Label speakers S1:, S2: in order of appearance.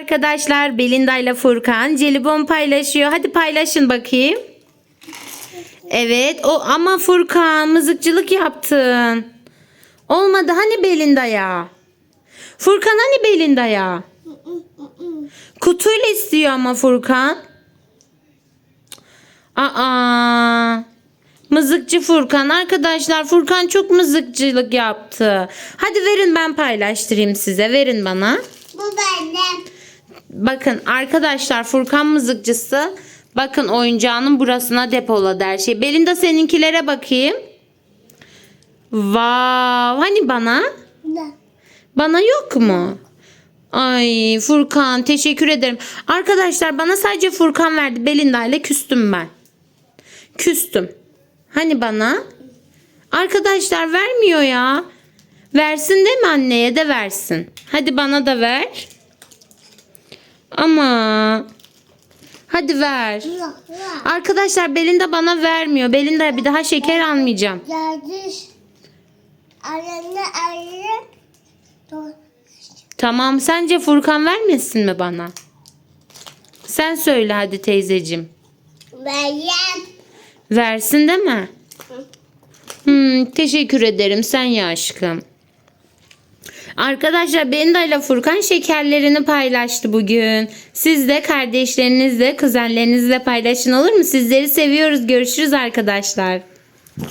S1: Arkadaşlar Belinda ile Furkan jelibon paylaşıyor. Hadi paylaşın bakayım. Evet o ama Furkan mızıkçılık yaptın. Olmadı hani Belinda ya? Furkan hani Belinda ya? Kutuyla istiyor ama Furkan. Aa. Mızıkçı Furkan. Arkadaşlar Furkan çok mızıkçılık yaptı. Hadi verin ben paylaştırayım size. Verin bana.
S2: Bu benim.
S1: Bakın arkadaşlar Furkan mızıkçısı. Bakın oyuncağının burasına depoladı her şey. Belinda seninkilere bakayım. Vav. Hani bana?
S2: Da.
S1: Bana yok mu? Ay Furkan teşekkür ederim. Arkadaşlar bana sadece Furkan verdi. Belinda ile küstüm ben. Küstüm. Hani bana? Arkadaşlar vermiyor ya. Versin değil mi anneye de versin. Hadi bana da ver. Ama hadi ver.
S2: La, la.
S1: Arkadaşlar Belinda bana vermiyor. Belinda bir daha şeker almayacağım. Tamam sence Furkan vermesin mi bana? Sen söyle hadi teyzecim.
S2: Benim.
S1: Versin değil mi? Hmm, teşekkür ederim sen ya aşkım. Arkadaşlar Belinda ile Furkan şekerlerini paylaştı bugün. Siz de kardeşlerinizle, kuzenlerinizle paylaşın olur mu? Sizleri seviyoruz. Görüşürüz arkadaşlar.